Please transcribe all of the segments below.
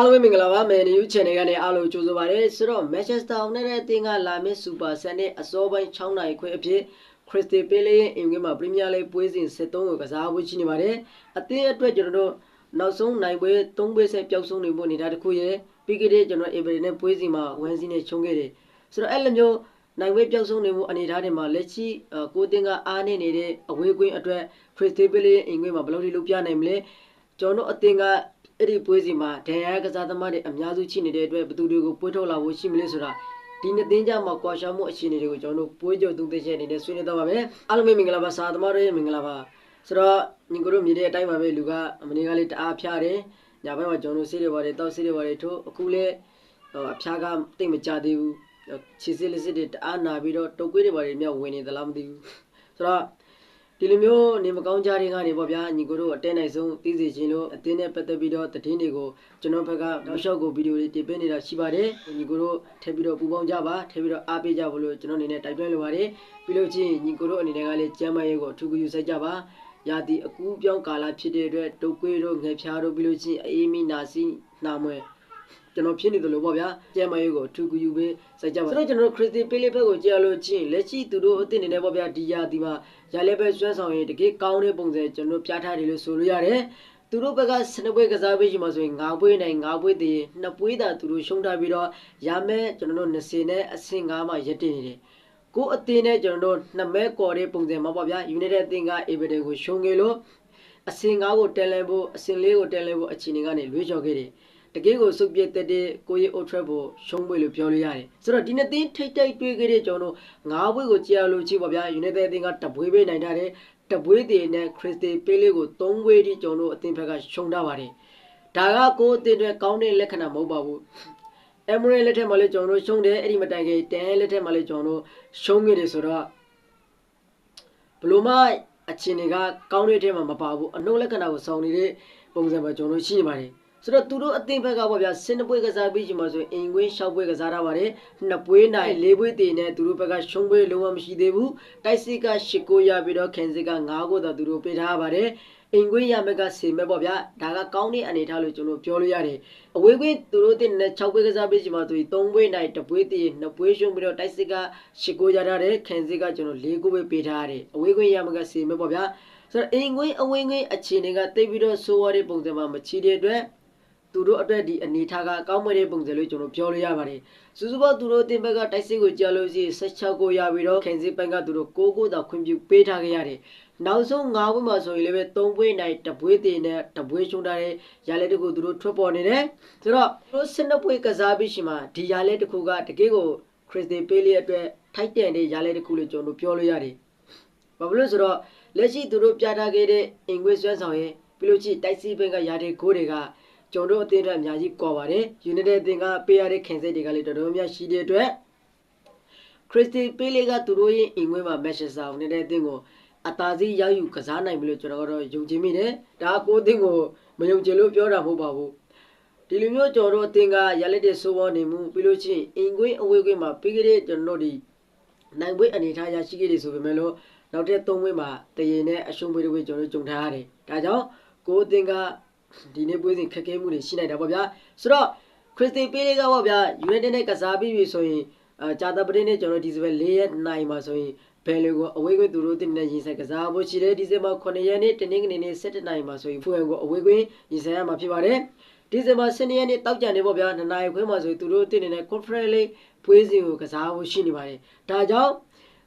အားလုံးပဲမင်္ဂလာပါမယ်နယူး channel ကနေအားလုံးကြိုဆိုပါရစေဆိုတော့ Manchester United အသင်းကလာမယ့် Super Sunday အစောပိုင်း6နာရီခွဲအဖြစ် Crystal Palace ရဲ့အင်္ဂလိပ်မှာ Premier League ပွဲစဉ်73ကိုကစားဖို့ရှိနေပါတယ်အသင်းအတွက်ကျွန်တော်တို့နောက်ဆုံးနိုင်ပွဲ3ပွဲဆက်ပျောက်ဆုံးနေဖို့နေတာတစ်ခုရဲ့ပြီးခဲ့တဲ့ကျွန်တော် Everton နဲ့ပွဲစဉ်မှာ1စီနဲ့ချုံခဲ့တယ်ဆိုတော့အဲ့လိုမျိုးနိုင်ပွဲပျောက်ဆုံးနေမှုအနေအထားတွေမှာလက်ရှိကိုတင်ကအားနေနေတဲ့အဝေးကွင်းအတွက် Crystal Palace ရဲ့အင်္ဂလိပ်မှာဘယ်လိုလုပ်ပြနိုင်မလဲကျွန်တော်တို့အသင်းက အဲ့ဒီပွဲစီမှာဒန်ယာကစားသမားတွေအများစုရှိနေတဲ့အတွက်ဘသူတွေကိုပွဲထုတ်လာဖို့ရှိမလဲဆိုတာဒီနှစ်သင်းကြမှာကွာရှောင်းမှုအခြေအနေတွေကိုကျွန်တော်တို့ပွဲကြုံသုံးသပ်ချက်အနေနဲ့ဆွေးနွေးတော့ပါမယ်အားလုံးပဲမင်္ဂလာပါစာသမားတွေမင်္ဂလာပါဆိုတော့ညီကိုတို့မြင်တဲ့အတိုင်းပါပဲလူကအမနေကလေးတအားဖျားတယ်ညာဘက်မှာကျွန်တော်တို့ဆေးတွေပါတယ်တောက်ဆေးတွေပါတယ်ထို့အခုလဲအဖျားကတိတ်မကြသေးဘူးခြေစစ်လက်စစ်တွေတအားနာပြီးတော့တုတ်ကွေးတွေပါတယ်မြောက်ဝင်နေသလားမသိဘူးဆိုတော့ ဒီလိုမျိုးနေမကောင်းကြတဲ့ကနေပေါ့ဗျာညီကိုတို့အတဲနိုင်ဆုံးသိစေခြင်းလို့အတင်းနဲ့ပတ်သက်ပြီးတော့သတင်းတွေကိုကျွန်တော်ဘက်ကနောက်လျှောက်ကိုဗီဒီယိုတွေတင်ပေးနေတာရှိပါတယ်ညီကိုတို့ထပ်ပြီးတော့ပူပေါင်းကြပါထပ်ပြီးတော့အားပေးကြဖို့လို့ကျွန်တော်အနေနဲ့တိုက်တွန်းလိုပါတယ်ပြီးလို့ချင်းညီကိုတို့အနေနဲ့ကလည်းကျမ်းမာရေးကိုအထူးဂရုစိုက်ကြပါရာသီအကူပြောင်းကာလဖြစ်တဲ့အတွက်တုတ်ကွေးတို့ငှက်ဖျားတို့ပြီးလို့ချင်းအေးမိနာစီနှာမွဲ ကျွန်တော်ဖြစ်နေတယ်လို့ပေါ့ဗျာကျဲမရေးကိုအထူးဂယူပေးစိုက်ကြပါဆိုတော့ကျွန်တော်ခရစ်စတီပေးလေးဘက်ကိုကြားလို့ချင်းလက်ရှိသူတို့အသင့်နေနေပေါ့ဗျာဒီယာဒီမှာရလဲပဲဆွဲဆောင်ရင်တကယ်ကောင်းတဲ့ပုံစံကျွန်တော်ပြထားတယ်လို့ဆိုလို့ရတယ်သူတို့ဘက်ကစနပွဲကစားပေးရှိမှဆိုရင်၅ပွဲနိုင်၅ပွဲတည်နှစ်ပွဲသာသူတို့ရှုံးထားပြီးတော့ရမယ်ကျွန်တော်တို့20နဲ့အဆင့်5မှာရက်တင်နေတယ်ကိုအသင်းနဲ့ကျွန်တော်တို့နှစ်မဲကော်တဲ့ပုံစံမှာပေါ့ဗျာ United အသင်းက Everton ကိုရှုံးခဲ့လို့အဆင့်5ကိုတက်လဲဖို့အဆင့်4ကိုတက်လဲဖို့အခြေအနေကနေလွေးချော်ခဲ့တယ် တကယ်ကိုစုပ်ပြတ်တဲ့ကိုရီအိုထရက်ကိုရှုံးပွဲလို့ပြောလို့ရတယ်ဆိုတော့ဒီနှစ်သင်းထိတ်ထိတ်တွေးခဲ့တဲ့ကျွန်တော်ငါးပွဲကိုကြာလို့ကြည့်ပါဗျာ United အသင်းကတပွဲပဲနိုင်ထားတယ်တပွဲတည်နဲ့ Crystal Palace ကို၃ပွဲထိကျွန်တော်အသင်းဘက်ကရှုံးထားပါတယ်ဒါကကိုအသင်းတွေကောင်းတဲ့လက္ခဏာမဟုတ်ပါဘူးအမရီလက်ထက်မှာလည်းကျွန်တော်ရှုံးတယ်အဲ့ဒီမတိုင်ခင်တန်လက်ထက်မှာလည်းကျွန်တော်ရှုံးခဲ့တယ်ဆိုတော့ဘလို့မအခြေအနေကကောင်းတဲ့ထဲမှာမပါဘူးအနှုတ်လက္ခဏာကိုစောင့်နေတဲ့ပုံစံမှာကျွန်တော်ရှိနေပါတယ် ဆိုတော့သူတို့အသင်းဘက်ကပေါ့ဗျာစင်နပွဲကစားပြီးချိန်မှာဆိုရင်အင်ကွင်းရှောက်ပွဲကစားထားပါတယ်နှစ်ပွဲနိုင်လေးပွဲတည်နေသူတို့ဘက်ကရှုံးပွဲလုံးဝမရှိသေးဘူးတိုက်စစ်က၈ကိုရပြီးတော့ခင်စစ်က9ကိုသာသူတို့ပေးထားပါတယ်အင်ကွင်းရမက်ကစေမဲ့ပေါ့ဗျာဒါကကောင်းတဲ့အနေထားလို့ကျွန်တော်ပြောလို့ရတယ်အဝေးကွင်းသူတို့တင်နဲ့6ပွဲကစားပြီးချိန်မှာဆိုရင်3ပွဲနိုင်1ပွဲတည်2ပွဲရှုံးပြီးတော့တိုက်စစ်က၈ကိုရထားတယ်ခင်စစ်ကကျွန်တော်၄ကိုပဲပေးထားရတယ်အဝေးကွင်းရမက်ကစေမဲ့ပေါ့ဗျာဆိုတော့အင်ကွင်းအဝေးကွင်းအခြေအနေကတိတ်ပြီးတော့ဆိုးရတဲ့ပုံစံမှာမချီတဲ့အတွက် သူတို့အတွက်ဒီအနေထားကကောင်းမွန်တဲ့ပုံစံလို့ကျွန်တော်ပြောလို့ရပါတယ်။စူးစူပေါသူတို့အသင်းဘက်ကတိုက်စစ်ကိုကြာလို့ရှိရင်16ကိုရပြီးတော့ခင်စစ်ဘက်ကသူတို့6ကိုသာခွင့်ပြုပေးထားခဲ့ရတယ်။နောက်ဆုံး9ပွဲမှာဆိုရင်လည်းပဲ3ပွဲနိုင်တပွဲတင်နဲ့တပွဲရှုံးထားတဲ့ရလဲတခုသူတို့ထွက်ပေါ်နေတယ်။ဆိုတော့သူတို့12ပွဲကစားပြီးရှိမှဒီရလဲတခုကတကယ်ကိုခရစ်စတီပေးလီအတွက်ထိုက်တန်တဲ့ရလဲတခုလို့ကျွန်တော်ပြောလို့ရတယ်။ဘာဖြစ်လို့ဆိုတော့လက်ရှိသူတို့ပြထားခဲ့တဲ့အင်္ဂလိပ်ဆွဲဆောင်ရဲ့ပြီးလို့ရှိတိုက်စီဘက်ကရတဲ့ဂိုးတွေက ကျွန်တော်တို့အသင်းအတွက်အများကြီးကွာပါတယ် United အသင်းကပေးရတဲ့ခင်စိတ်တွေကလည်းတော်တော်များရှိတဲ့အတွက်ခရစ်စတီပေးလေးကသူတို့ရဲ့အင်ငွေးမှာ Manchester United အသင်းကိုအသာစီးရောက်ယူကစားနိုင်ပြီလို့ကျွန်တော်ကတော့ယုံကြည်မိတယ်ဒါကိုအသင်းကိုမယုံကြည်လို့ပြောတာမဟုတ်ပါဘူးဒီလိုမျိုးကျွန်တော်တို့အသင်းကရလက်တဲ့ဆိုးပေါ်နေမှုပြီးလို့ချင်းအင်ကွင်းအဝေးကွင်းမှာပြီးခဲ့တဲ့ကျွန်တော်တို့ဒီနိုင်ပွဲအနေထားရရှိခဲ့တယ်ဆိုပေမဲ့လို့နောက်တဲ့၃ပွဲမှာတရင်နဲ့အရှုံးပွဲတွေကျွန်တော်တို့ကြုံထားရတယ်ဒါကြောင့်ကိုအသင်းက ဒီနေ့ပွဲစဉ်ခက်ခဲမှုတွေရှိနိုင်တာပေါ့ဗျာဆိုတော့ခရစ်စတီပေးလေးကပေါ့ဗျာ United နဲ့ကစားပြီးပြီဆိုရင်အာဂျာတာပတင်းနဲ့ကျွန်တော်ဒီဇင်ဘာ၄ရက်နိုင်မှာဆိုရင်ဘယ်လိုကိုအဝေးကွင်းသူတို့တင်နေရင်ဆိုင်ကစားဖို့ရှိတယ်ဒီဇင်ဘာ9ရက်နေ့တနင်္ဂနွေနေ့17နိုင်မှာဆိုရင်ဖူအန်ကိုအဝေးကွင်းရင်ဆိုင်ရမှာဖြစ်ပါတယ်ဒီဇင်ဘာ10ရက်နေ့တောက်ကြနေပေါ့ဗျာနှစ်နာရီခွဲမှာဆိုရင်သူတို့တင်နေတဲ့ Conference League ပွဲစဉ်ကိုကစားဖို့ရှိနေပါတယ်ဒါကြောင့်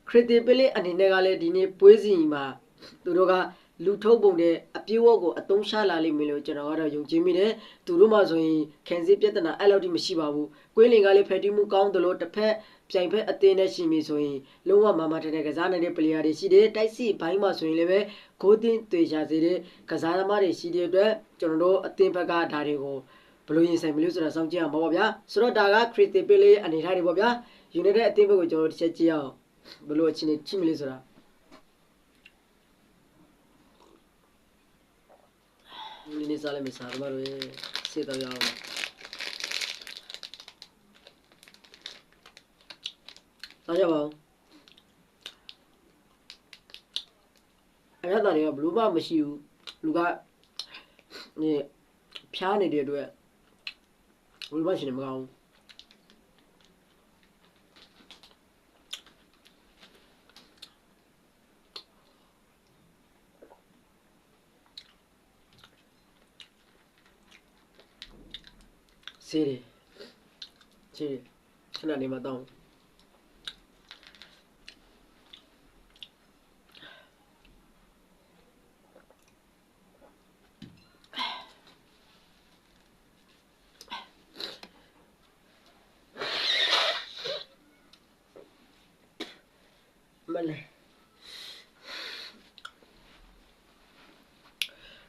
ခရစ်တီပလေးအနေနဲ့ကလည်းဒီနေ့ပွဲစဉ်မှာသူတို့က လူထုတ်ပုံတဲ့အပြေးဝတ်ကိုအသုံးချလာလိမ့်မယ်လို့ကျွန်တော်ကတော့ယုံကြည်မိတယ်သူတို့မှဆိုရင်ခင်စီပြဿနာအဲ့လောက်ထိမရှိပါဘူးကွင်းလင်ကလည်းဖက်တီမှုကောင်းတယ်လို့တစ်ဖက်ပြိုင်ဖက်အသင်းနဲ့ရှိပြီဆိုရင်လုံးဝမမတဲ့ကစားနိုင်တဲ့ပလေယာတွေရှိတယ်တိုက်စီဘိုင်းမှာဆိုရင်လည်းပဲဂိုးတင်တွေ့ချစေတဲ့ကစားသမားတွေရှိတဲ့အတွက်ကျွန်တော်တို့အသင်းဘက်ကဒါတွေကိုဘလို့ရင်ဆိုင်မလို့ဆိုတာစောင့်ကြည့်အောင်ပါဗျာဆိုတော့ဒါကခရစ်တီပလေးအနေထားတွေပေါ့ဗျာ United အသင်းဘက်ကိုကျွန်တော်တို့တစ်ချက်ကြည့်အောင်ဘလို့အခြေအနေကြည့်မလို့ဆိုတာ ဒီနေ့စားလိုက်မယ်စားသမားတွေစေတော့ရအောင်စားကြပါဦးအဲ့ဒါတွေကဘလူးမမရှိဘူးလူကနေဖျားနေတဲ့အတွက်ဘယ်လိုမှရှင်နေမကောင်းဘူး စေးတယ်စေးတယ်ခဏနေမှတောင်းမလဲ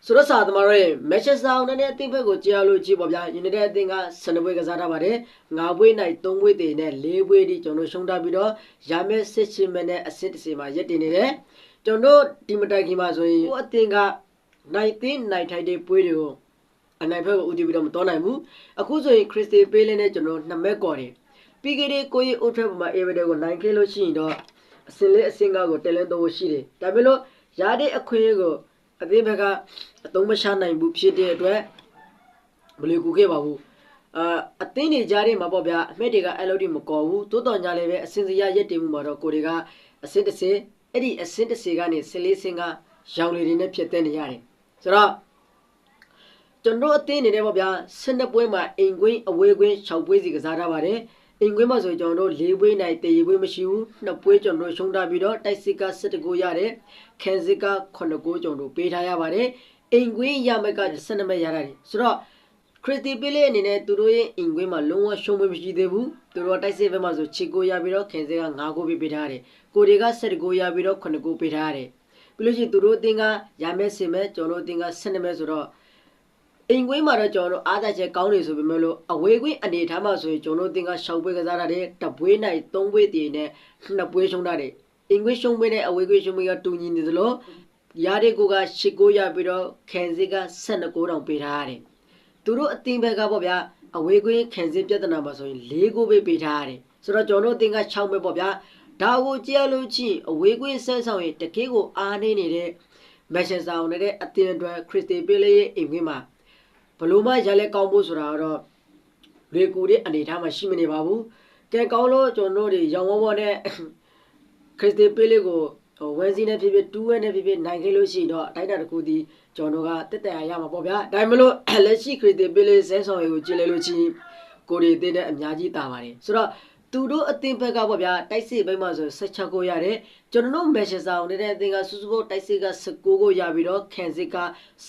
ဆိုတော့စာသမားရဲ့ Manchester United အသင်းဘက်ကိုကြားလို့ကြည့်ပါဗျာ United အသင်းက12ပွဲကစားထားပါတယ်9ပွဲနိုင်3ပွဲတည်နဲ့4ပွဲဒီကျွန်တော်ရှုံးထားပြီးတော့ရမယ်စစ်ချင်မနဲ့အဆင့်တစ်စီမှာရက်တည်နေတယ်ကျွန်တော်ဒီမတိုင်ခင်မှာဆိုရင်ဟိုအသင်းကနိုင်သိနိုင်ထိုက်တဲ့ပွဲတွေကိုအနိုင်ဘက်ကိုဦးတည်ပြီးတော့မတော်နိုင်ဘူးအခုဆိုရင်ခရစ်စတီပေးလင်းနဲ့ကျွန်တော်နှစ်မက်ကော်တယ်ပြီးခဲ့တဲ့ကိုရီအိုထရက်ပေါ်မှာအေဗဒေကိုနိုင်ခဲ့လို့ရှိရင်တော့အစင်လေးအစင်ကားကိုတယ်လန်တော့ရှိတယ်ဒါပေမဲ့လို့ရတဲ့အခွင့်အရေးကိုအသင်းဘက်က အသုံးမချနိုင်ဘူးဖြစ်တဲ့အတွက်မလီကူခဲ့ပါဘူးအာအသင်းတွေကြားထဲမှာပေါ့ဗျာအမှတ်တွေကအဲ့လိုတိမကော်ဘူးတိုးတော်ညာလည်းပဲအစင်စရရက်တည်မှုမှာတော့ကိုတွေကအစင်တစ်စင်အဲ့ဒီအစင်တစ်စင်ကနေဆလေးစင်ကရောင်လေတွေနဲ့ဖြစ်တဲ့နေရတယ်ဆိုတော့ကျွန်တော်အသင်းအနေနဲ့ပေါ့ဗျာ12ပွဲမှာအိမ်ကွင်းအဝေးကွင်း6ပွဲစီကစားထားပါတယ်အိမ်ကွင်းမှာဆိုရင်ကျွန်တော်တို့၄ပွဲနိုင်တည်ပွဲမရှိဘူးနှစ်ပွဲကျွန်တော်တို့ရှုံးထားပြီးတော့တိုက်စစ်က7ကိုရတယ်ခံစစ်က9ကိုကျွန်တော်တို့ပေးထားရပါတယ် အိမ်ကွင်းရမက်က12မဲ့ရတာတယ်ဆိုတော့ခရစ်တီပီလေးအနေနဲ့သူတို့ရဲ့အိမ်ကွင်းမှာလုံးဝရှုံးမမရှိသေးဘူးသူတို့တိုက်စစ်ဘက်မှာဆို6ကိုရပြီးတော့ခံစစ်က9ကိုပေးပေးထားရတယ်ကိုတွေက7ကိုရပြီးတော့9ကိုပေးထားရတယ်ပြီးလို့ရှိရင်သူတို့အတင်းကရမဲစင်မဲကျွန်တော်တို့အတင်းက12မဲဆိုတော့အိမ်ကွင်းမှာတော့ကျွန်တော်တို့အားသာချက်ကောင်းနေဆိုပေမဲ့လို့အဝေးကွင်းအနေထားမှာဆိုရင်ကျွန်တော်တို့အတင်းကရှောက်ပွဲကစားတာတဲ့တပွဲနိုင်3ပွဲတည်နဲ့နှစ်ပွဲရှုံးတာတဲ့အိမ်ကွင်းရှုံးပွဲနဲ့အဝေးကွင်းရှုံးပွဲကတူညီနေသလို ရတဲ့ကိုက၈ကိုရပြီးတော့ခံစစ်က12ကိုတောင်ပေးထားရတယ်သူတို့အတင်းဘက်ကပေါ့ဗျာအဝေးကွင်းခံစစ်ပြဿနာမှာဆိုရင်၄ကိုပဲပေးထားရတယ်ဆိုတော့ကျွန်တော်တို့အတင်းက6ပဲပေါ့ဗျာဒါကိုကြည့်လို့ချင်းအဝေးကွင်းဆန်းဆောင်ရင်တကယ်ကိုအားနေနေတဲ့မက်ရှင်ဆောင်နေတဲ့အတင်းအတွက်ခရစ်စတီပေးလေးရဲ့အိမ်ကွင်းမှာဘလို့မှရလဲကောင်းဖို့ဆိုတာတော့လေကူတဲ့အနေထားမှာရှိမနေပါဘူးကဲကောင်းလို့ကျွန်တော်တို့တွေရောင်ဝဝနဲ့ခရစ်စတီပေးလေးကိုဟို ဝမ်စီနဲ့ဖြစ်ဖြစ်တူးဝဲနဲ့ဖြစ်ဖြစ်နိုင်ခဲ့လို့ရှိတော့အတိုင်းတာတစ်ခုဒီကျွန်တော်တို့ကတက်တက်ရရမှာပေါ့ဗျာဒါပေမဲ့လို့လက်ရှိခရစ်စတီပေးလေးဆဲဆောင်ရေကိုကြည့်လိုက်လို့ချင်းကိုရီတင်းတဲ့အများကြီးတာပါတယ်ဆိုတော့သူတို့အသင်းဘက်ကပေါ့ဗျာတိုက်စစ်ဘက်မှာဆို16ကိုရတယ်ကျွန်တော်တို့မက်ရှ်ဆောင်နေတဲ့အသင်းကစူးစူးဖို့တိုက်စစ်က16ကိုရပြီးတော့ခံစစ်က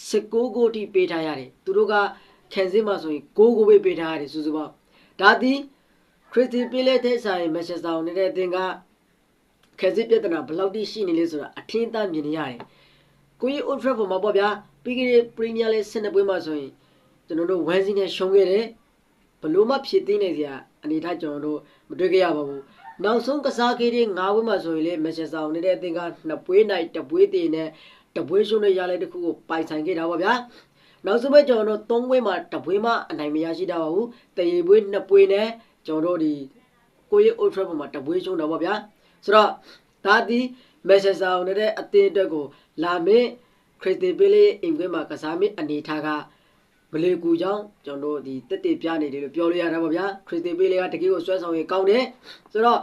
16ကိုထိပေးထားရတယ်သူတို့ကခံစစ်မှာဆိုရင်6ကိုပဲပေးထားရတယ်စူးစူးပေါ့ဒါသည်ခရစ်စတီပီလက်တဲ့ဆိုင်မက်ရှ်ဆောင်နေတဲ့အသင်းက ခံစစ်ပြဿနာဘယ်လောက်ထိရှိနေလဲဆိုတာအထင်သာမြင်နေရတယ်ကိုကြီး Old Trafford မှာပေါ့ဗျာပြီးခဲ့တဲ့ Premier League 12ပွဲမှာဆိုရင်ကျွန်တော်တို့ဝမ်စီနဲ့ရှုံးခဲ့တယ်ဘလို့မှဖြစ်သိနေစရာအနေထားကျွန်တော်တို့မတွေ့ကြရပါဘူးနောက်ဆုံးကစားခဲ့တဲ့၅ပွဲမှာဆိုရင်လေမက်ချက်ဆောင်နေတဲ့အသင်းကနှစ်ပွဲနိုင်တစ်ပွဲတည်နဲ့တပွဲရှုံးတဲ့ရလဲတစ်ခုကိုပိုင်ဆိုင်ခဲ့တာပါဗျာနောက်ဆုံးပဲကျွန်တော်တို့၃ပွဲမှာတစ်ပွဲမှအနိုင်မရရှိတာပါဘူးတရေပွဲနှစ်ပွဲနဲ့ကျွန်တော်တို့ဒီကိုရီအိုထရက်ပေါ်မှာတစ်ပွဲရှုံးတာပါဗျာ ဆိုတော့ဒါဒီမက်ချက်ဆောင်နေတဲ့အသင်းအတွက်ကိုလာမင်းခရစ်တီပီလေးအင်ကွင်းမှာကစားမင်းအနေထားကမလေးကူကြောင့်ကျွန်တော်တို့ဒီတက်တက်ပြနေတယ်လို့ပြောလို့ရတာပါဗျာခရစ်တီပေးလေးကတကယ်ကိုဆွဲဆောင်ရင်ကောင်းတယ်ဆိုတော့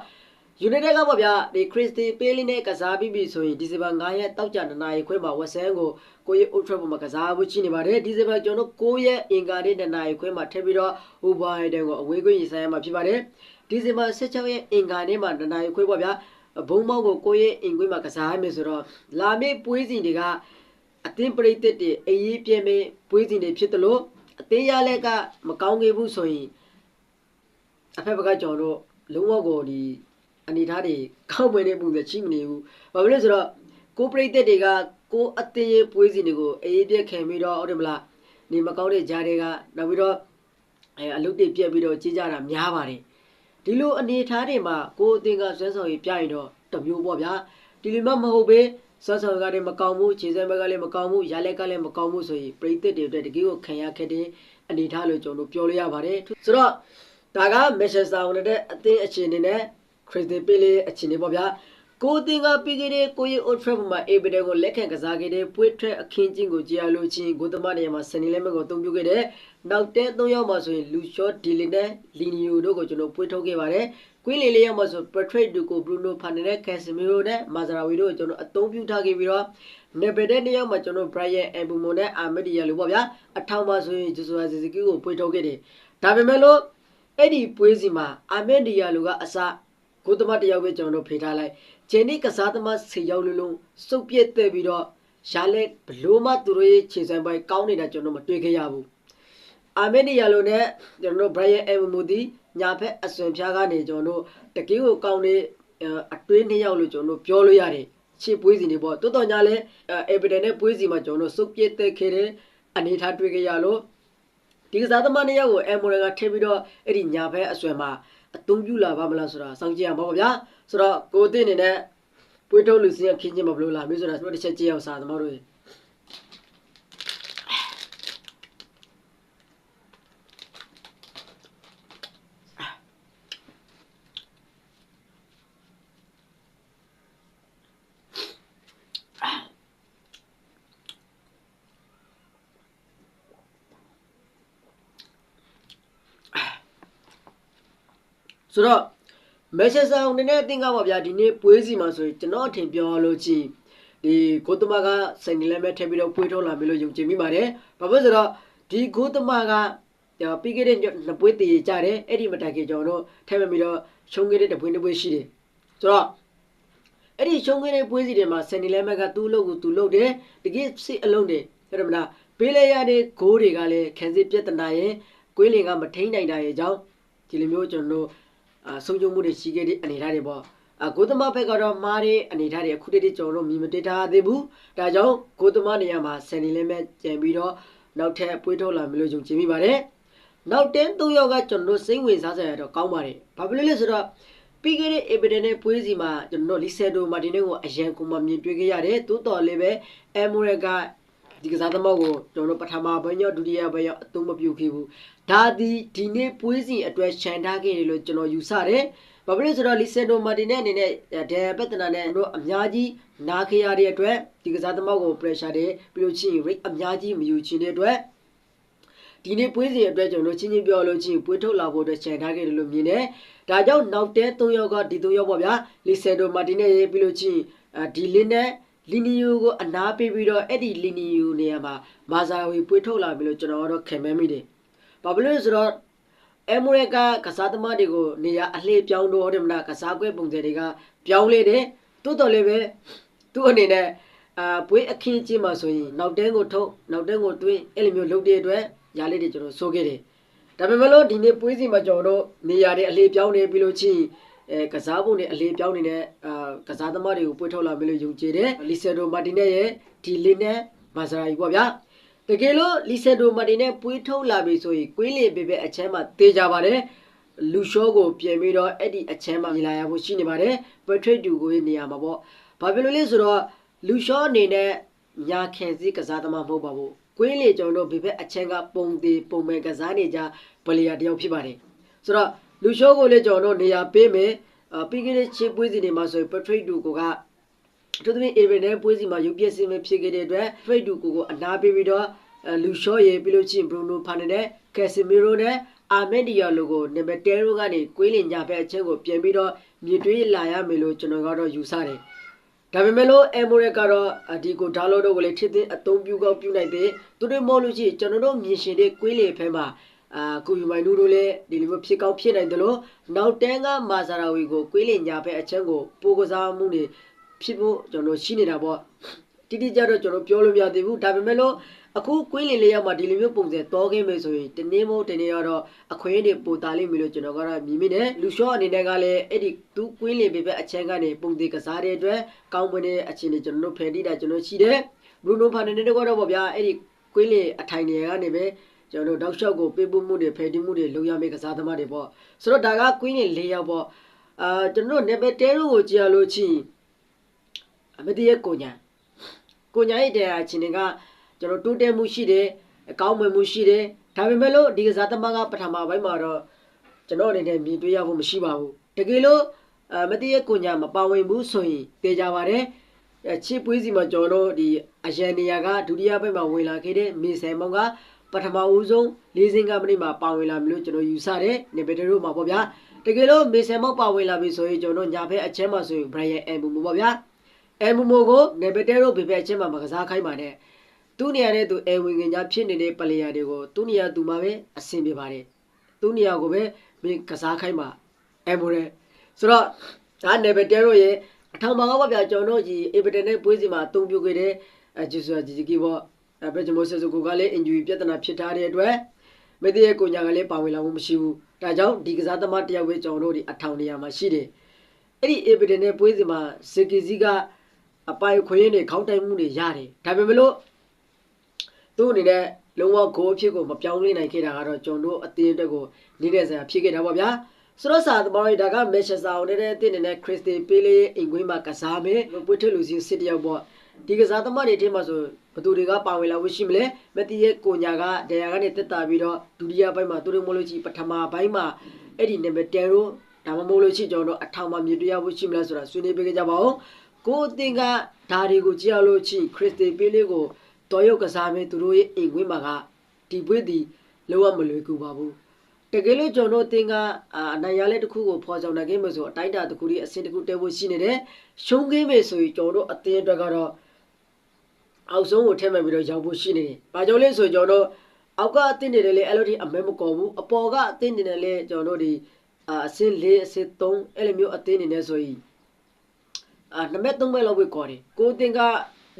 United ကပေါ့ဗျာဒီခရစ်တီပေးလေးနဲ့ကစားပြီးပြီဆိုရင်ဒီဇင်ဘာ9ရက်တောက်ကြ2နာရီခွဲမှာဝက်ဆန်ကိုကိုရဲ့ Old Trafford မှာကစားဖို့ရှိနေပါတယ်ဒီဇင်ဘာကျွန်တော်9ရက်အင်္ဂါနေ့2နာရီခွဲမှာထပ်ပြီးတော့ Wolverhampton ကိုအဝေးကွင်းရင်ဆိုင်ရမှာဖြစ်ပါတယ် ဒီဇင်ဘာ16ရက်အင်္ဂါနေ့မှာ2နာရီခွဲပေါ့ဗျာဘုံမောက်ကိုကိုရဲ့အင်ကွင်းမှာကစားရမယ်ဆိုတော့လာမယ့်ပွဲစဉ်တွေကအသင်းပရိသတ်တွေအရေးပြင်းမဲ့ပွဲစဉ်တွေဖြစ်တယ်လို့အသေးရလက်ကမကောင်းခဲ့ဘူးဆိုရင်အဖက်ဘက်ကကျွန်တော်တို့လုံးဝကိုဒီအနေထားတွေကောက်ပွင့်တဲ့ပုံစံချိမနေဘူး။ဘာဖြစ်လို့ဆိုတော့ကိုပရိသတ်တွေကကိုအသေးရပွဲစဉ်တွေကိုအေးပြက်ခံပြီးတော့ဟုတ်တယ်မလားနေမကောင်းတဲ့ကြားတွေကနောက်ပြီးတော့အဲအလုပ်တွေပြက်ပြီးတော့ကြီးကြတာများပါတယ်။ ဒီလိုအနေထားတွေမှာကိုအသင်ကဆွဲဆောင်ရေးပြရင်တော့တမျိုးပေါ့ဗျာ။ဒီလိုမှမဟုတ်ပဲစောစောကလည်းမကောင်းဘူးခြေစမ်းဘက်ကလည်းမကောင်းဘူးရလက်ကလည်းမကောင်းဘူးဆိုရင်ပရိသတ်တွေအတွက်တကယ်ကိုခံရခဲ့တဲ့အနေထားလို့ကျွန်တော်တို့ပြောလို့ရပါတယ်ဆိုတော့ဒါကမက်ရှယ်ဆာဝင်တဲ့အသင်းအခြေအနေနဲ့ခရစ်စတီပီလေးအခြေအနေပေါ့ဗျာ ကိုအတင်ကပြီးခဲ့တဲ့ကိုရီအိုထရက်မှာအေဘီဒန်ကိုလက်ခံကစားခဲ့တဲ့ပွေထွက်အခင်းချင်းကိုကြည်ရလို့ချင်းဂိုသမနေရာမှာစနေလက်မကိုအသုံးပြုခဲ့တဲ့နောက်တဲ၃ယောက်မှဆိုရင်လူရှော့ဒီလီနဲ့လီနီယိုတို့ကိုကျွန်တော်ပွေထုတ်ခဲ့ပါတယ်ကွင်းလီလေးယောက်မှဆိုပထရိတ်ဒူကိုဘရူနိုဖာနယ်နဲ့ကက်ဆီမီရိုနဲ့မာဇရာဝီတို့ကိုကျွန်တော်အသုံးပြုထားခဲ့ပြီးတော့နေပတဲ့တစ်ယောက်မှကျွန်တော်ဘရိုင်ယန်အမ်ဘူမိုနဲ့အာမက်ဒီယာလို့ပေါ့ဗျာအထောင်မှဆိုရင်ဂျိုဆိုယာဇီဇီကီကိုပွေထုတ်ခဲ့တယ်ဒါပေမဲ့လို့အဲ့ဒီပွဲစီမှာအာမက်ဒီယာလူကအစ ကိုသမတယောက်ပဲကျွန်တော်တို့ဖေးထားလိုက်ဂျန်နီကစားသမားဆေရောက်လုံးလုံးစုပ်ပြက်တဲ့ပြီးတော့ရှားလက်ဘလို့မှသူတို့ရဲ့ခြေဆိုင်ပိုင်းကောင်းနေတာကျွန်တော်မတွေ့ခဲ့ရဘူးအာမက်ဒီယာလိုနဲ့ကျွန်တော်တို့ဘရိုင်ယန်အမ်ဘူမိုဒီညာဘက်အစွန်ဖျားကနေကျွန်တော်တို့တကယ်ကိုကောင်းတဲ့အတွင်းနှစ်ယောက်လို့ကျွန်တော်တို့ပြောလို့ရတယ်ချစ်ပွေးစီနေပေါ့တော်တော်ညာလဲအေဗီဒန်နဲ့ပွေးစီမှာကျွန်တော်တို့စုပ်ပြက်တဲ့ခဲ့တဲ့အနေထားတွေ့ကြရလို့ဒီကစားသမားနှစ်ယောက်ကိုအမ်မိုရန်ကထည့်ပြီးတော့အဲ့ဒီညာဘက်အစွန်မှာ အသုံးပြုလာပါမလားဆိုတာစောင့်ကြည့်ရမှာပေါ့ဗျာဆိုတော့ကိုအသင်းအနေနဲ့ပွေးထုတ်လူစင်းခင်းချင်းမဘလို့လားမျိုးဆိုတာကျွန်တော်တစ်ချက်ကြည့်အောင်စာသမားတို့ ဆိုတော့မက်ဆေ့ချ်အောင်နည်းနည်းအသင်ကပါဗျာဒီနေ့ပွဲစီမှာဆိုရင်ကျွန်တော်အထင်ပြောလို့ကြည့်ဒီကိုသမကစိန်နေလဲမဲ့ထည့်ပြီးတော့ပွေးထုတ်လာပြီလို့ယုံကြည်မိပါတယ်ဘာဖြစ်ဆိုတော့ဒီကိုသမကပြီးခဲ့တဲ့နှစ်ပွဲတည်ကြတယ်အဲ့ဒီမတိုင်ခင်ကျွန်တော်တို့ထည့်မပြီးတော့ရှုံးခဲ့တဲ့တပွဲတစ်ပွဲရှိတယ်ဆိုတော့အဲ့ဒီရှုံးခဲ့တဲ့ပွဲစီတွေမှာစိန်နေလဲမဲ့ကသူ့လုပ်ကိုသူလုပ်တယ်တကယ်စစ်အလုံးတယ်အဲ့ဒါမလားပေးလိုက်ရတဲ့ဂိုးတွေကလည်းခံစစ်ပြဿနာရဲ့ကွေးလင်ကမထိန်နိုင်တာရဲ့အကြောင်းဒီလိုမျိုးကျွန်တော်တို့ အာဆုံးရှုံးမှုတွေရှိခဲ့တဲ့အနေအထားတွေပေါ့အဂိုသမဘက်ကတော့မားတဲ့အနေအထားတွေအခုတည်းကျွန်တော်တို့မြင်မတွေ့ထားသေးဘူးဒါကြောင့်ဂိုသမနေရာမှာဆန်နီလဲမဲ့ကြံပြီးတော့နောက်ထပ်ပွေးထုတ်လာမလို့ယုံကြည်မိပါတယ်နောက်တင်း၃ယောက်ကကျွန်တော်တို့စိတ်ဝင်စားစရာတော့ကောင်းပါတယ်ဘာဖြစ်လို့လဲဆိုတော့ပြီးခဲ့တဲ့ evidence နဲ့ပွဲစီမှာကျွန်တော်တို့လီဆယ်ဒိုမာတင်နဲ့ကိုအရန်ကိုမှမြင်တွေ့ခဲ့ရတယ်တိုးတော်လေးပဲအမိုရက ဒီကစားသမားကိုကျွန်တော်တို့ပထမပိုင်းရောဒုတိယပိုင်းရောအသုံးမပြုခဲ့ဘူးဒါဒီဒီနေ့ပွဲစဉ်အတွက်ခြံထားခဲ့တယ်လို့ကျွန်တော်ယူဆတယ်ဘာဖြစ်လို့ဆိုတော့လီဆန်ဒိုမာတင်နဲ့အနေနဲ့ဒဲပက်တနာနဲ့တို့အများကြီးနားခရတဲ့အတွက်ဒီကစားသမားကို pressure တွေပြီးလို့ချင်း rate အများကြီးမယူချင်တဲ့အတွက်ဒီနေ့ပွဲစဉ်အတွက်ကျွန်တော်တို့ချင်းချင်းပြောလို့ချင်းပွဲထုတ်လာဖို့အတွက်ခြံထားခဲ့တယ်လို့မြင်တယ်ဒါကြောင့်နောက်တဲ၃ယောက်ကဒီ၃ယောက်ပေါ့ဗျာလီဆန်ဒိုမာတင်နဲ့ပြီးလို့ချင်းဒီလင်းနဲ့ လီနီယိုကိုအနာပေးပြီးတော့အဲ့ဒီလီနီယိုနေရာမှာမာဇာဝီပွေထုတ်လာပြီလို့ကျွန်တော်တို့ခင်မဲမိတယ်။ဘာဖြစ်လို့ဆိုတော့အမိုရကကစားသမားတွေကိုနေရာအလှည့်ပြောင်းတော့တယ်မလားကစားကွဲပုံစံတွေကပြောင်းလဲတယ်။တိုးတော်လည်းပဲသူ့အနေနဲ့အာပွေအခင်းချင်းမှာဆိုရင်နောက်တန်းကိုထုတ်နောက်တန်းကိုတွင်းအဲ့လိုမျိုးလုပ်တဲ့အတွက်ຢာလေးတွေကျွန်တော်ဆိုခဲ့တယ်။ဒါပေမဲ့လို့ဒီနေ့ပွေးစီမှာကျွန်တော်တို့နေရာတွေအလှည့်ပြောင်းနေပြီလို့ချင်း အဲကစားပုံတွေအလေးပြောင်းနေတဲ့အာကစားသမားတွေကိုပွေထုတ်လာပြီလို့ယုံကြည်တယ်လီဆယ်ဒိုမာတင်နဲ့ရဲ့ဒီလင်းနဲ့မာဇရာကြီးပေါ့ဗျာတကယ်လို့လီဆယ်ဒိုမာတင်နဲ့ပွေထုတ်လာပြီဆိုရင်ကွင်းလေပေပဲအချမ်းမှာတေးကြပါတယ်လူရှောကိုပြင်ပြီးတော့အဲ့ဒီအချမ်းမှာမြင်လာရဖို့ရှိနေပါတယ်ပထရိတ်တူကိုနေရာမှာပေါ့ဘာဖြစ်လို့လဲဆိုတော့လူရှောအနေနဲ့ညာခင်စည်းကစားသမားမဟုတ်ပါဘူးကွင်းလေကျွန်တော်တို့ဘေဘက်အချမ်းကပုံသေးပုံမဲ့ကစားနေကြပလီယာတယောက်ဖြစ်ပါတယ်ဆိုတော့ လူရှောကိုလည်းကျွန်တော်တို့နေရာပေးမယ်အပြီးခဲ့တဲ့ချစ်ပွဲစီတွေမှာဆိုရင်ပထရိတ်တူကိုကသူသမီးအေဗင်နဲ့ပွဲစီမှာရုပ်ပြက်စင်းမဲ့ဖြစ်ခဲ့တဲ့အတွက်ဖရိတ်တူကိုကိုအနာပေးပြီးတော့လူရှော့ရေပြီးလို့ချင်းဘရူနိုဖာနန်နဲ့ကက်ဆီမီရိုနဲ့အာမက်ဒီယာလိုကိုနံပါတ်10ရိုကနေကွေးလင်ညာဘက်အချက်ကိုပြင်ပြီးတော့မြေတွေးလာရမယ်လို့ကျွန်တော်ကတော့ယူဆတယ်ဒါပေမဲ့လို့အမိုရက်ကတော့ဒီကိုဒါလောတို့ကိုလည်းထစ်သင်းအသုံးပြုကောက်ပြုနိုင်တယ်သူတို့မောလို့ရှိရင်ကျွန်တော်တို့မြင်ရှင်တဲ့ကွေးလေဖဲမှာ အာကိုယူမိုင်နူတို့လည်းဒီလိုမျိုးဖြစ်ကောင်းဖြစ်နိုင်တယ်လို့နောက်တန်းကမာဇာရာဝီကိုကွေးလင်ညာဘက်အချမ်းကိုပိုကစားမှုတွေဖြစ်ဖို့ကျွန်တော်ရှိနေတာပေါ့တိတိကျတော့ကျွန်တော်ပြောလို့မရသေးဘူးဒါပေမဲ့လို့အခုကွင်းလင်လေးယောက်မှာဒီလိုမျိုးပုံစံတောခဲ့မယ်ဆိုရင်တနေ့မို့တနေ့တော့အခွင့်အရေးပိုတာလိမ့်မယ်လို့ကျွန်တော်ကတော့မြင်မိတယ်လူရှော့အနေနဲ့ကလည်းအဲ့ဒီသူကွင်းလင်ပေပဲအချမ်းကနေပုံသေးကစားတဲ့အတွက်ကောင်းမွန်တဲ့အခြေအနေကျွန်တော်တို့ဖယ်တိတာကျွန်တော်ရှိတယ်ဘရူနိုဖာနယ်နဲ့တော့ပေါ့ဗျာအဲ့ဒီကွင်းလင်အထိုင်တွေကနေပဲ ကျွန်တော်တို့တောက်လျှောက်ကိုပေးပို့မှုတွေဖယ်တီးမှုတွေလုပ်ရမယ့်ကစားသမားတွေပေါ့ဆိုတော့ဒါကကွင်းလင်၄ယောက်ပေါ့အာကျွန်တော်တို့နေပတဲရိုကိုကြည့်ရလို့ချင်းအမတရဲ့ကိုညာကိုညာရဲ့တရားချင်းတွေကကျွန်တော်တိုးတက်မှုရှိတယ်အကောင်းမွန်မှုရှိတယ်ဒါပေမဲ့လို့ဒီကစားသမားကပထမပိုင်းမှာတော့ကျွန်တော်အနေနဲ့မြင်တွေ့ရဖို့မရှိပါဘူးတကယ်လို့အဲမတည့်ရဲ့ကိုညာမပါဝင်ဘူးဆိုရင်တေကြပါတယ်အဲချစ်ပွေးစီမှာကျွန်တော်တို့ဒီအရန်နေရာကဒုတိယဘက်မှာဝင်လာခဲ့တဲ့မေဆယ်မောင်က ပထမဦးဆုံးလေးစင်းကမ္ပဏီမှာပါဝင်လာမလို့ကျွန်တော်ယူဆတဲ့နေပယ်တို့မှာပေါ့ဗျာတကယ်လို့မေဆယ်မောင်ပါဝင်လာပြီဆိုရင်ကျွန်တော်ညာဘက်အချမ်းမှာဆိုရင် Brian M မို့ပေါ့ဗျာ M မို့ကိုနေပယ်တို့ဘေဘက်အချမ်းမှာမကစားခိုင်းပါနဲ့သူ့နေရာနဲ့သူအဲဝင်ငင်ညာဖြစ်နေတဲ့ပလေယာတွေကိုသူ့နေရာသူမှာပဲအဆင်ပြေပါတယ်သူ့နေရာကိုပဲမင်းကစားခိုင်းပါ M မို့တဲ့ဆိုတော့ဒါနေပယ်တို့ရဲ့အထောင်ပါတော့ဗျာကျွန်တော်ကြီးအေဗတန်နဲ့ပွဲစီမှာအသုံးပြုခဲ့တဲ့အဲဂျီဆူဂျီဂျီကီပေါ့ အဲဘယ်ဂျမိုဆယ်ဆူကိုကလည်း injury ပြဿနာဖြစ်ထားတဲ့အတွက်မသိရဲ့ကိုညာကလည်းပါဝင်လာမှုမရှိဘူးဒါကြောင့်ဒီကစားသမားတယောက်ပဲကျွန်တော်တို့ဒီအထောင်နေရာမှာရှိတယ်အဲ့ဒီအေဗတန်နဲ့ပွဲစီမှာစကီစီကအပိုင်ခွင့်နဲ့ခေါင်းတိုင်မှုတွေရတယ်ဒါပေမဲ့လို့သူ့အနေနဲ့လုံးဝဂိုးအဖြစ်ကိုမပြောင်းလဲနိုင်ခဲ့တာကတော့ကျွန်တော်တို့အသင်းအတွက်ကိုနေတဲ့ဆရာဖြစ်ခဲ့တာပေါ့ဗျာဆိုတော့စာသမားတွေဒါကမက်ရှ်စာအောင်နေတဲ့တင်းနေတဲ့ခရစ်စတီပေးလေးအိမ်ကွင်းမှာကစားမယ်ပွေထက်လူစီစစ်တယောက်ပေါ့ဒီကစားသမားတွေထဲမှာဆို ဘသူတွေကပါဝင်လာဝရှိမလဲမတိရဲ့ကိုညာကဒရာကနေတက်တာပြီးတော့ဒုတိယပိုင်းမှာသူတို့မလို့ချီပထမပိုင်းမှာအဲ့ဒီနံပါတ်10တို့ဒါမှမဟုတ်လို့ရှိကျွန်တော်တို့အထောင်မှာမြင်တွေ့ရဖို့ရှိမလားဆိုတာဆွေးနွေးပေးကြပါဦးကိုအတင်ကဒါတွေကိုကြည့်ရလို့ချီခရစ်စတီပေးလေးကိုတော်ရုပ်ကစားမယ်သူတို့ရဲ့အိမ်ကွင်းမှာကဒီပွေးဒီလောကမလွယ်ကူပါဘူးတကယ်လို့ကျွန်တော်တင်ကအနိုင်ရလက်တစ်ခုကိုဖော်ဆောင်နိုင်ခဲ့မှဆိုအတိုက်တာတစ်ခုလေးအဆင့်တစ်ခုတဲဖို့ရှိနေတယ်ရှုံးခဲ့မယ်ဆိုရင်ကျွန်တော်တို့အသင်းအတွက်ကတော့ အောက်ဆုံးကိုထည့်မှတ်ပြီးတော့ရောက်ဖို့ရှိနေတယ်။ဘာကြောင့်လဲဆိုကျွန်တော်တို့အောက်ကအသင်းတွေလည်းအဲ့လိုထိအမဲမကော်ဘူးအပေါ်ကအသင်းတွေလည်းကျွန်တော်တို့ဒီအဆင့်၄အဆင့်၃အဲ့လိုမျိုးအသင်းတွေနဲ့ဆိုရင်အာနံပါတ်3ပဲလောက်ပဲကော်တယ်။ကိုအသင်းက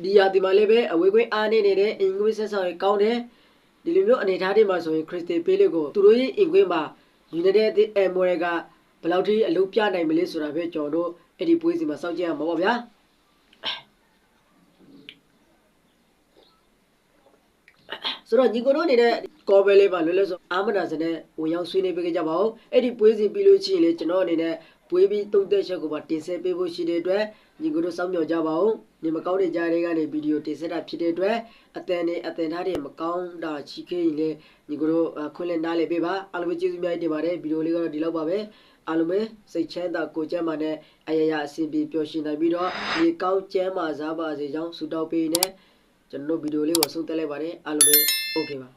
ဒီယာဒီမှာလည်းပဲအဝေးကွင်းအားနေနေတယ်အင်္ဂလိပ်ဆက်ဆောင်ကောင်းတယ်။ဒီလိုမျိုးအနေထားတွေမှာဆိုရင်ခရစ်စတီပေးလေးကိုသူတို့ရဲ့အင်ကွင်းမှာယူနိုက်တက်အမ်မိုရကဘယ်လောက်ထိအလုပ်ပြနိုင်မလဲဆိုတာပဲကျွန်တော်တို့အဲ့ဒီပွဲစီမှာစောင့်ကြည့်ရမှာပေါ့ဗျာ ဆိုတော့ညီကိုတို့နေတဲ့ကော်ဘယ်လေးပါလွယ်လွယ်ဆိုအာမနာစနဲ့ဝင်ရောက်ဆွေးနွေးပေးကြပါဦးအဲ့ဒီပွဲစီပြီးလို့ရှိရင်လေကျွန်တော်အနေနဲ့ပွဲပြီးသုံးသက်ချက်ကိုပါတင်ဆက်ပေးဖို့ရှိတဲ့အတွက်ညီကိုတို့စောင့်မျှော်ကြပါဦးညီမကောင်းတဲ့ကြားတွေကနေဗီဒီယိုတင်ဆက်တာဖြစ်တဲ့အတွက်အတန်နဲ့အတန်ထားတွေမကောင်းတာချီခဲ့ရင်လေညီကိုတို့ခွင့်လန်းနားလေပေးပါအားလုံးပဲကျေးဇူးများတင်ပါတယ်ဗီဒီယိုလေးကတော့ဒီလောက်ပါပဲအားလုံးပဲစိတ်ချမ်းသာကိုကျမ်းမာနဲ့အယယအဆင်ပြေပျော်ရွှင်နိုင်ပြီးတော့ဒီကောင်းကျမ်းမာစားပါစေကြောင်းဆုတောင်းပေးနေ ကျွန်တော်တို့ဗီဒီယိုလေးကိုဆုံးသက်လိုက်ပါတယ်အားလုံးပဲ okay ပါ